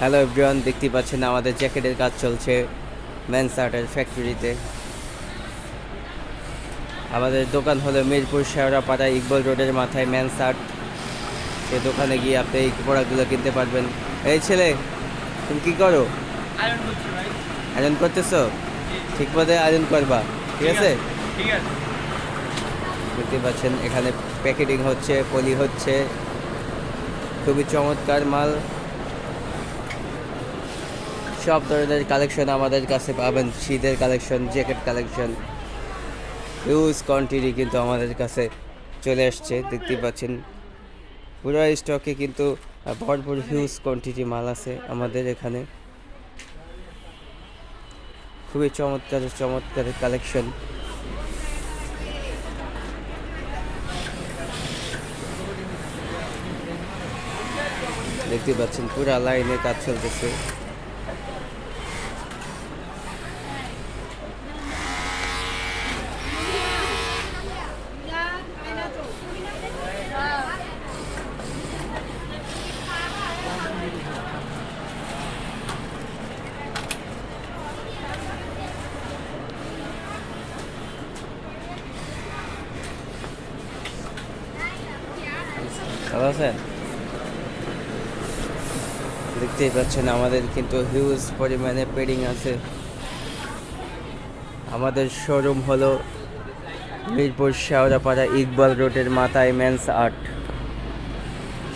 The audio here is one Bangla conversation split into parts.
হ্যালো এভরিওয়ান দেখতে পাচ্ছেন আমাদের জ্যাকেটের কাজ চলছে ম্যান শার্টের ফ্যাক্টরিতে আমাদের দোকান হলো মিরপুর শেওড়াপাড়া ইকবল রোডের মাথায় ম্যান শার্ট সেই দোকানে গিয়ে আপনি এই প্রোডাক্টগুলো কিনতে পারবেন। এই ছেলে তুমি কি করো? আয়রন করতেছো? ঠিক মতো আয়রন করবা ঠিক আছে ঠিক আছে। দেখতে পাচ্ছেন এখানে প্যাকেটিং হচ্ছে পলি হচ্ছে। খুবই চমৎকার মাল। সব ধরনের কালেকশন আমাদের কাছে পাবেন, শীতের collection jacket collection huge quantity কিন্তু আমাদের কাছে চলে আসছে দেখতে পাচ্ছেন। পুরো স্টকে কিন্তু ভরপুর হিউজ কোয়ান্টিটি মাল আছে আমাদের এখানে। খুবই চমৎকার চমৎকার কালেকশন দেখতে পাচ্ছেন, পুরা লাইনে কাজ চলতেছে। ভালো আছেন? দেখতেই পাচ্ছেন আমাদের কিন্তু হিউজ পরিমাণে পেডিং আছে। আমাদের শোরুম হলো মিরপুর শেওড়াপাড়া ইকবাল রোডের মাথায় মেন্স আর্ট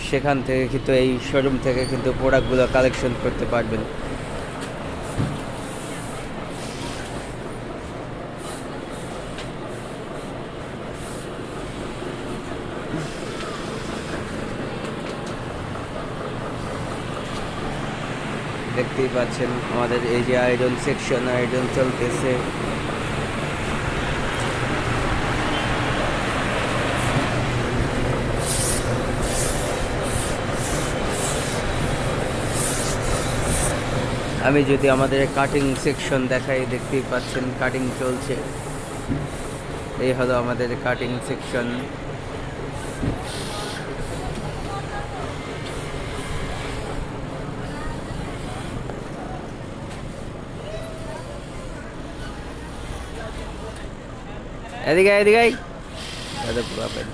সেখান থেকে কিন্তু এই শোরুম থেকে কিন্তু প্রোডাক্টগুলো কালেকশন করতে পারবেন। দেখতেই পাচ্ছেন আমাদের এই যে আয়রন সেকশন আয়রন চলতেছে। আমি যদি আমাদের কাটিং সেকশন দেখাই, দেখতেই পাচ্ছেন কাটিং চলছে। এই হলো আমাদের কাটিং সেকশন এদিকে এদিকে। দাদা বাপের